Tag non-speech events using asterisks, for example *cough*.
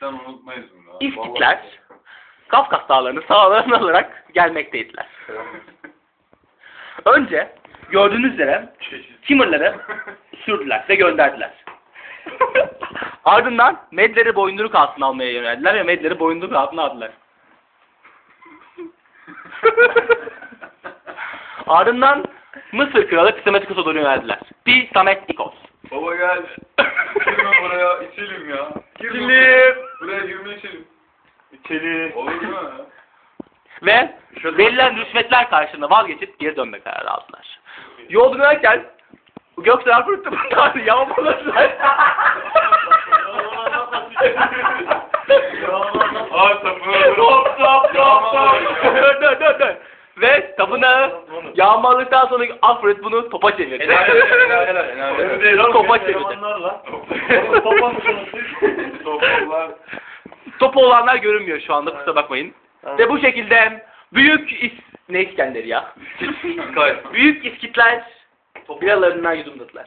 Cidden unutmayız bunu. İskitler. Kafkas dağlarını sağlarını alarak gelmekteydiler. *laughs* Önce gördüğünüz üzere Timurları sürdüler ve gönderdiler. *laughs* Ardından Medleri boyunduruk altına almaya yöneldiler ve Medleri boyunduruk altına aldılar. *laughs* Ardından Mısır kralı Psametikos'a doğru yöneldiler. Psametikos. Baba gel. Girme buraya içelim ya. Girme. İçelim. Buraya girme içelim. İçeri. Olur mu? Ve verilen rüşvetler karşılığında vazgeçip geri dönme kararı aldılar. Yolda dönerken Göksel fırtı bunlar yağmaladılar. Ve tapınağı yağmaladıktan sonra Alfred bunu topa çevirdi. topa çevirdi. Toplar. Topu olanlar görünmüyor şu anda kusura bakmayın. Ve bu şekilde büyük is... Ne İskender ya? *laughs* büyük İskitler biralarından yudumladılar.